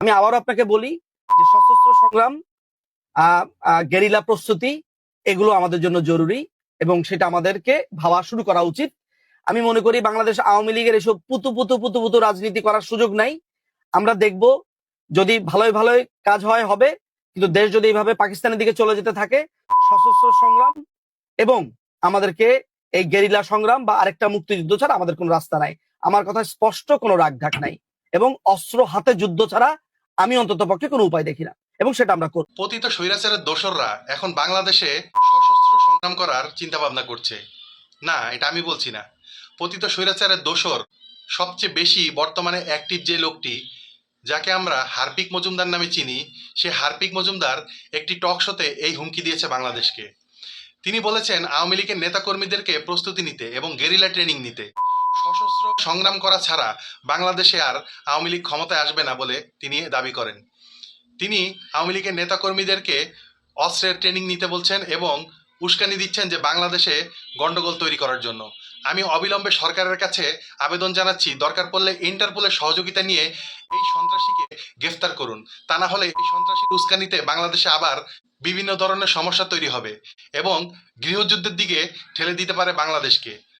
আমি আবারও আপনাকে বলি যে সশস্ত্র সংগ্রাম গেরিলা প্রস্তুতি, এগুলো আমাদের জন্য জরুরি এবং সেটা আমাদেরকে ভাবা শুরু করা উচিত। আমি মনে করি বাংলাদেশ আওয়ামী লীগের এসব পুতু পুতু পুতু পুতু রাজনীতি করার সুযোগ নাই। আমরা দেখব যদি ভালোই ভালোই কাজ হয়, হবে। কিন্তু দেশ যদি এইভাবে পাকিস্তানের দিকে চলে যেতে থাকে, সশস্ত্র সংগ্রাম এবং আমাদেরকে এই গেরিলা সংগ্রাম বা আরেকটা মুক্তিযুদ্ধ ছাড়া আমাদের কোনো রাস্তা নাই। আমার কথা স্পষ্ট কোনো রাগঢাক নাই এবং অস্ত্র হাতে যুদ্ধ ছাড়া আমি অন্তত পক্ষে কোনো উপায় দেখি না, এবং সেটা আমরা করব পতিত স্বৈরাচারের দোসররা এখন বাংলাদেশে সশস্ত্র সংগ্রাম করার চিন্তা ভাবনা করছে। না, এটা আমি বলছি না। পতিত স্বৈরাচারের দোসর সবচেয়ে বেশি বর্তমানে অ্যাক্টিভ যে লোকটি, যাকে আমরা হার্পিক মজুমদার নামে চিনি, সে হার্পিক মজুমদার একটি টক শোতে এই হুমকি দিয়েছে বাংলাদেশকে। তিনি বলেছেন, আওয়ামী লীগের নেতাকর্মীদেরকে প্রস্তুতি নিতে এবং গেরিলা ট্রেনিং নিতে। সশস্ত্র সংগ্রাম করা ছাড়া বাংলাদেশে আর আওয়ামী লীগ ক্ষমতায় আসবে না বলে তিনি দাবি করেন। তিনি আওয়ামী লীগের নেতাকর্মীদেরকে অস্ত্রের ট্রেনিং নিতে বলছেন এবং উস্কানি দিচ্ছেন যে বাংলাদেশে গন্ডগোল তৈরি করার জন্য। আমি অবিলম্বে সরকারের কাছে আবেদন জানাচ্ছি, দরকার পড়লে ইন্টারপোলের সহযোগিতা নিয়ে এই সন্ত্রাসীকে গ্রেফতার করুন। তা না হলে এই সন্ত্রাসীর উস্কানিতে বাংলাদেশে আবার বিভিন্ন ধরনের সমস্যা তৈরি হবে এবং গৃহযুদ্ধের দিকে ঠেলে দিতে পারে বাংলাদেশকে।